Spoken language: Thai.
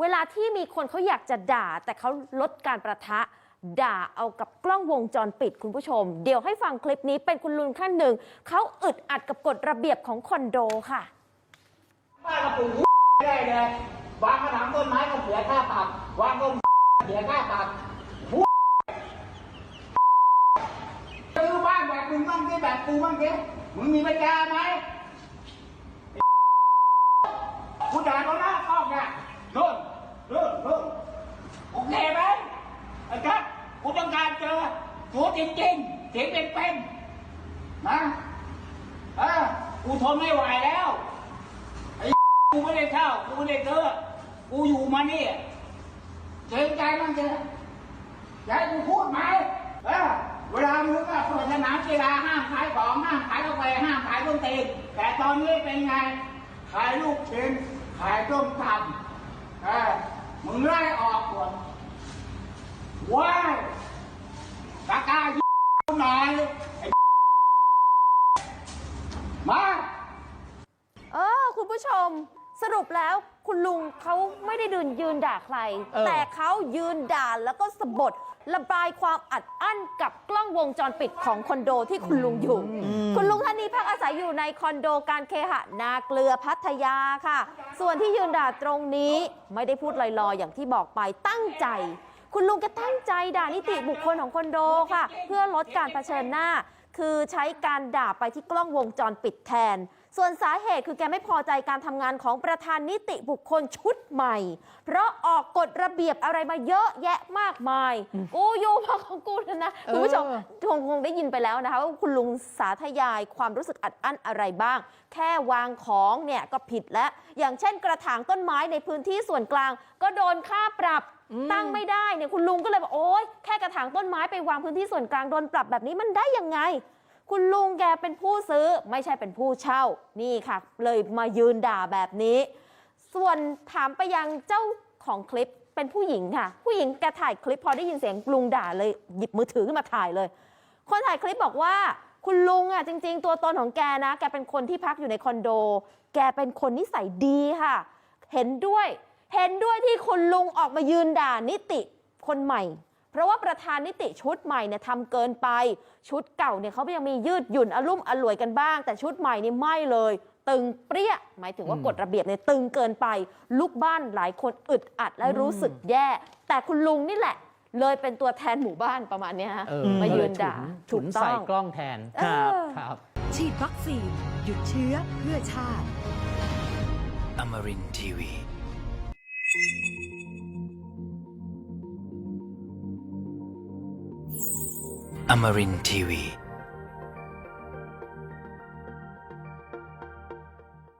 เวลาที่มีคนเขาอยากจะด่า แต่เขาลดการประทะ ด่าเอากับกล้องวงจรปิดคุณผู้ชม เดี๋ยวให้ฟังคลิปนี้เป็นคุณลุงท่านหนึ่ง เขาอึดอัดกับกฎระเบียบของคอนโดค่ะ บ้านเราปลูกไม่ได้เลยวางกระถางต้นไม้ก็เสียค่าปรับวางต้นเสียค่าปรับหัวซื้อบ้านแบบมึงบ้างดิแบบกูบ้างดิมึงมีปัญญาไหมกูด่าเขาหน้าคอกเนี่ยโน่นโน่นโน่นโอเคไหมไอ้กั๊กกูต้องการเจอตัว จริงๆ เสียงเป็นๆนะเออกูทนไม่ไหวแล้วไอ้กูไม่ได้เช่ากูไม่ได้ซื้อกูอยู่มานี่เกรงใจมันเถอะจะให้กูพูดไหมเออเวลามึงก็เปิดสนามกีฬาห้ามขายของห้ามขายกาแฟห้ามขายต้นตีนแต่ตอนนี้เป็นไง ขายลูกชิ้นขายต้มตำเออมึงไล่ออกหมดว้าย กากายิหน่อยไอ้มา เออ คุณผู้ชมสรุปแล้วคุณลุงเขาไม่ได้ยืนยืนด่าใคร เออ แต่เขายืนด่าแล้วก็สะบดระบายความอัดอั้นกับกล้องวงจรปิดของคอนโดที่คุณลุงอยู่ คุณลุงท่านนี้พักอาศัยอยู่ในคอนโดการเคหะนาเกลือพัทยาค่ะ ส่วนที่ยืนด่าตรงนี้ไม่ได้พูดลอยๆ อย่างที่บอกไปตั้งใจ คุณลุงแกตั้งใจด่านิติบุคคลของคอนโดค่ะ เพื่อลดการเผชิญหน้า คือใช้การด่าไปที่กล้องวงจรปิดแทน ส่วนสาเหตุคือแกไม่พอใจการทำงานของประธานนิติบุคคลชุดใหม่ เพราะออกกฎระเบียบอะไรมาเยอะแยะมากมาย กูอยู่มาของกูนะนะคุณผู้ชมเออคงคงได้ยินไปแล้วนะคะว่าคุณลุงสาธยายความรู้สึกอัดอั้นอะไรบ้าง แค่วางของเนี่ยก็ผิดแล้ว อย่างเช่นกระถางต้นไม้ในพื้นที่ส่วนกลาง ก็โดนค่าปรับตั้งไม่ได้เนี่ยคุณลุงก็เลยบอกโอ๊ยแค่กระถางต้นไม้ไปวางพื้นที่ส่วนกลางโดนปรับแบบนี้มันได้ยังไง คุณลุงแกเป็นผู้ซื้อไม่ใช่เป็นผู้เช่านี่ค่ะ เลยมายืนด่าแบบนี้ ส่วนถามไปยังเจ้าของคลิปเป็นผู้หญิงค่ะ ผู้หญิงแกถ่ายคลิปพอได้ยินเสียงลุงด่าเลยหยิบมือถือขึ้นมาถ่ายเลย คนถ่ายคลิปบอกว่า คุณลุงอะจริง ๆ ตัวตนของแกนะ แกเป็นคนที่พักอยู่ในคอนโด แกเป็นคนนิสัยดีค่ะ เห็นด้วย เห็นด้วยที่คุณลุงออกมายืนด่านิติคนใหม่ เพราะว่าประธานนิติชุดใหม่เนี่ยทำเกินไป ชุดเก่าเนี่ยเขายังมียืดหยุ่นอารมณ์อร่วยกันบ้าง แต่ชุดใหม่นี่ไม่เลย ตึงเปรี้ย หมายถึงว่ากฎระเบียบเนี่ยตึงเกินไป ลูกบ้านหลายคนอึดอัดและรู้สึกแย่ แต่คุณลุงนี่แหละ เลยเป็นตัวแทนหมู่บ้านประมาณเนี้ยฮะเออมายืนด่าฉุถูนกใส่ต้อง กล้องแทนเออครับ ฉีดวัคซีน หยุดเชื้อเพื่อชาติ Amarin Tiwi. Amarin Tiwi.